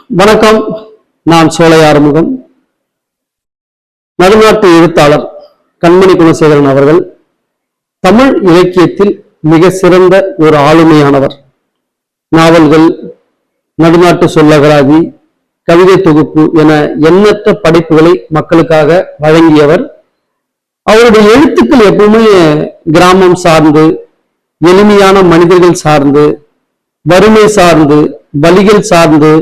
வணக்கம் நான் சோலை ஆறுமுகம். நடுநாட்டு எழுத்தாளர் கண்மணி குணசேகரன் அவர்கள் தமிழ் இலக்கியத்தில் மிக சிறந்த ஒரு ஆளுமையானவர். நாவல்கள் நடுநாட்டு சொல்லகராதி கவிதை தொகுப்பு என எண்ணற்ற படைப்புகளை மக்களுக்காக வழங்கியவர். அவருடைய எழுத்துக்கள் எப்பவுமே கிராமம் சார்ந்து எளிமையான மனிதர்கள் சார்ந்து வறுமை சார்ந்து வலிகள் சார்ந்து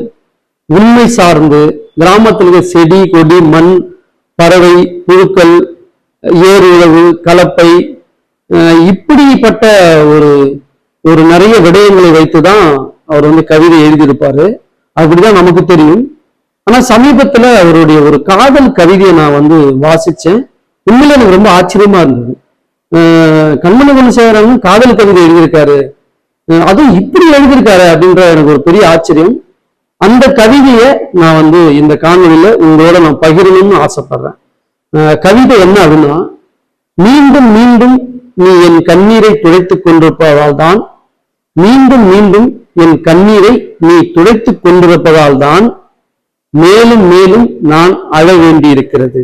உண்மை சார்ந்து கிராமத்தில் இருக்க செடி கொடி மண் பறவை புழுக்கள் ஏர் உழவு கலப்பை இப்படிப்பட்ட ஒரு ஒரு நிறைய விடயங்களை வைத்து தான் அவர் வந்து கவிதை எழுதியிருப்பாரு. அப்படிதான் நமக்கு தெரியும். ஆனா சமீபத்துல அவருடைய ஒரு காதல் கவிதையை நான் வந்து வாசிச்சேன். உண்மையில எனக்கு ரொம்ப ஆச்சரியமா இருந்தது. அஹ் கண்மணி குணசேகரன் காதல் கவிதை எழுதியிருக்காரு. அதுவும் இப்படி எழுதியிருக்காரு அப்படின்ற எனக்கு ஒரு பெரிய ஆச்சரியம். அந்த கவிதையை நான் வந்து இந்த காணொலியில உங்களோட நான் பகிரணும்னு ஆசைப்படுறேன். கவிதை என்ன அப்படின்னா மீண்டும் மீண்டும் நீ என் கண்ணீரை துடைத்துக் கொண்டிருப்பதால் தான் மீண்டும் மீண்டும் என் கண்ணீரை நீ துடைத்துக் கொண்டிருப்பதால் தான் மேலும் மேலும் நான் அழ வேண்டியிருக்கிறது.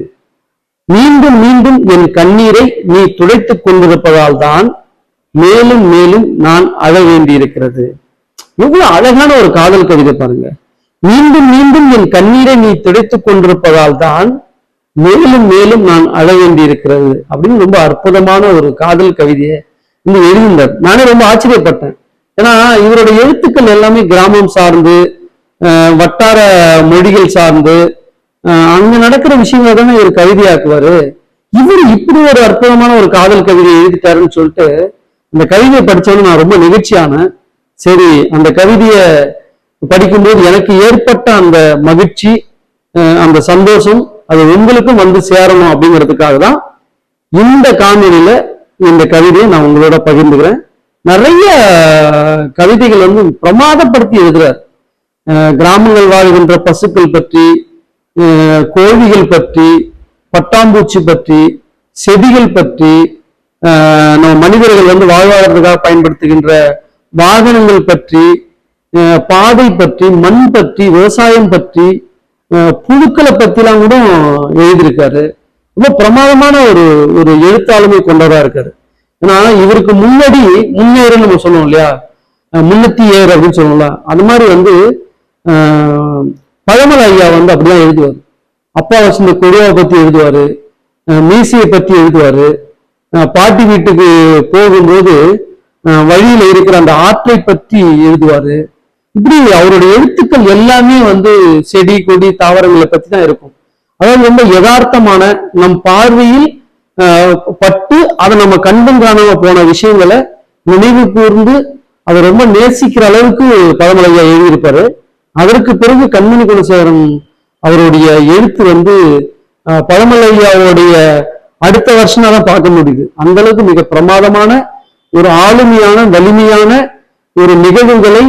மீண்டும் மீண்டும் என் கண்ணீரை நீ துடைத்துக் கொண்டிருப்பதால் தான் மேலும் மேலும் நான் அழ வேண்டியிருக்கிறது. எவ்வளவு அழகான ஒரு காதல் கவிதை பாருங்க. மீண்டும் மீண்டும் என் கண்ணீரை நீ துடைத்துக் கொண்டிருப்பதால் தான் மேலும் மேலும் நான் அழ வேண்டியிருக்கிறது அப்படின்னு ரொம்ப அற்புதமான ஒரு காதல் கவிதையை இந்த எழுதினார் நானே ரொம்ப ஆச்சரியப்பட்டேன். ஏன்னா இவருடைய எழுத்துக்கள் எல்லாமே கிராமம் சார்ந்து அஹ், வட்டார மொழிகள் சார்ந்து அஹ், அங்க நடக்கிற விஷயங்களை தானே இவர் கவிதையாக்குவாரு. இவர் இப்படி ஒரு அற்புதமான ஒரு காதல் கவிதை எழுதிட்டாருன்னு சொல்லிட்டு அந்த கவிதையை படிச்சவன நான் ரொம்ப நெகிழ்ச்சியானேன். சரி அந்த கவிதையை படிக்கும்போது எனக்கு ஏற்பட்ட அந்த மகிழ்ச்சி அந்த சந்தோஷம் அது உங்களுக்கும் வந்து சேரணும் அப்படிங்கிறதுக்காக தான் இந்த காணொலியில இந்த கவிதையை நான் உங்களோட பகிர்ந்துக்கிறேன். நிறைய கவிதைகள் வந்து பிரமாதப்படுத்தி எழுதுறார். கிராமங்கள் வாழ்கின்ற பசுக்கள் பற்றி கோழிகள் பற்றி பட்டாம்பூச்சி பற்றி செடிகள் பற்றி நம்ம மனிதர்கள் வந்து வாழ்வாதாரத்துக்காக பயன்படுத்துகின்ற வாகனங்கள் பற்றி பாதை பற்றி மண் பற்றி விவசாயம் பற்றி புழுக்களை பற்றிலாம் கூட எழுதியிருக்காரு. ரொம்ப பிரமாதமான ஒரு ஒரு எழுத்தாளுமை கொண்டதாக இருக்காரு. ஏன்னா இவருக்கு முன்னாடி முன்னேறு நம்ம சொல்லுவோம் இல்லையா? முன்னத்தி ஏறு அப்படின்னு சொல்லுவோம்ல அது மாதிரி வந்து அஹ், ஐயா வந்து அப்படிதான் எழுதுவார். அப்பா வச்சிருந்த கொடியாவை பத்தி எழுதுவாரு. மீசியை மீசையை பத்தி எழுதுவாரு. பாட்டி வீட்டுக்கு போகும்போது வழியில் வழியில இருக்கிற அந்த ஆற்றை பற்றி எழுதுவாரு. இப்படி அவருடைய எழுத்துக்கள் எல்லாமே வந்து செடி கொடி தாவரங்களை பத்தி தான் இருக்கும். அதாவது ரொம்ப யதார்த்தமான நம் பார்வையில் பட்டு அதை நம்ம கண்டும் காணாம போன விஷயங்களை நினைவு கூர்ந்து அதை ரொம்ப நேசிக்கிற அளவுக்கு பழமலையா எழுதியிருப்பாரு. அதற்கு பிறகு கண்மணி குணசேகரன் அவருடைய எழுத்து வந்து ஆஹ், பழமலையாவுடைய அடுத்த வருஷம் தான் பார்க்க முடியுது. அந்த அளவுக்கு மிக பிரமாதமான ஒரு ஆளுமையான வலிமையான ஒரு நிகழ்வுகளை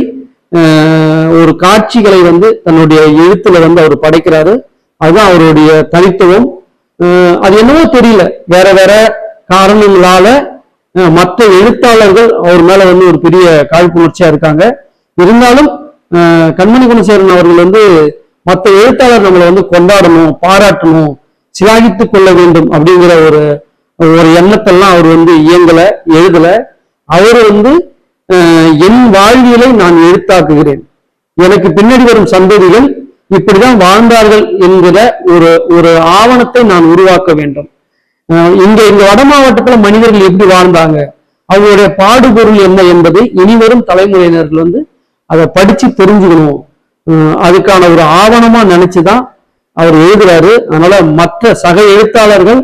ஒரு காட்சிகளை வந்து தன்னுடைய எழுத்துல வந்து அவர் படைக்கிறாரு. அதுதான் அவருடைய தனித்துவம். அது என்னவோ தெரியல. வேற வேற காரணங்களால மற்ற எழுத்தாளர்கள் அவர் மேல வந்து ஒரு பெரிய காழ்ப்புணர்ச்சியா இருக்காங்க. இருந்தாலும் கண்மணி குணசேரன் அவர்கள் வந்து மற்ற எழுத்தாளர் நம்மளை வந்து கொண்டாடணும் பாராட்டணும் சிலாகித்துக் கொள்ள வேண்டும் அப்படிங்கிற ஒரு ஒரு எண்ணத்தெல்லாம் அவர் வந்து இயங்கல எழுதல. அவர் வந்து என் வாழ்வியலை நான் எழுத்தாக்குகிறேன். எனக்கு பின்னாடி வரும் சந்ததிகள் இப்படிதான் வாழ்ந்தார்கள் என்கிற ஒரு ஒரு ஆவணத்தை நான் உருவாக்க வேண்டும். இங்க இந்த வட மாவட்டத்துல மனிதர்கள் எப்படி வாழ்ந்தாங்க? அவங்களுடைய பாடுபொருள் என்ன என்பதை இனிவரும் தலைமுறையினர்கள் வந்து அதை படிச்சு தெரிஞ்சுக்கணும். அதுக்கான ஒரு ஆவணமா நினைச்சுதான் அவர் எழுதுறாரு. அதனால மற்ற சக எழுத்தாளர்கள்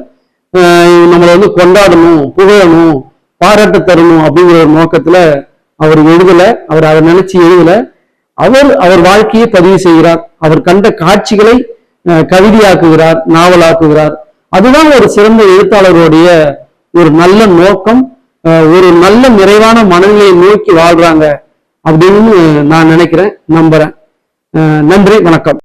நம்மளை வந்து கொண்டாடணும் புகழணும் பாராட்டு தரணும் அப்படிங்கிற ஒரு நோக்கத்துல அவர் எழுதல அவர் அதை நினைச்சு எழுதல. அவர் அவர் வாழ்க்கையை பதிவு செய்கிறார். அவர் கண்ட காட்சிகளை அஹ், கவிதையாக்குகிறார் நாவலாக்குகிறார். அதுதான் ஒரு சிறந்த எழுத்தாளருடைய ஒரு நல்ல நோக்கம். ஒரு நல்ல நிறைவான மனநிலையை நோக்கி வாழ்றாங்க அப்படின்னு நான் நினைக்கிறேன் நம்புறேன். நன்றி வணக்கம்.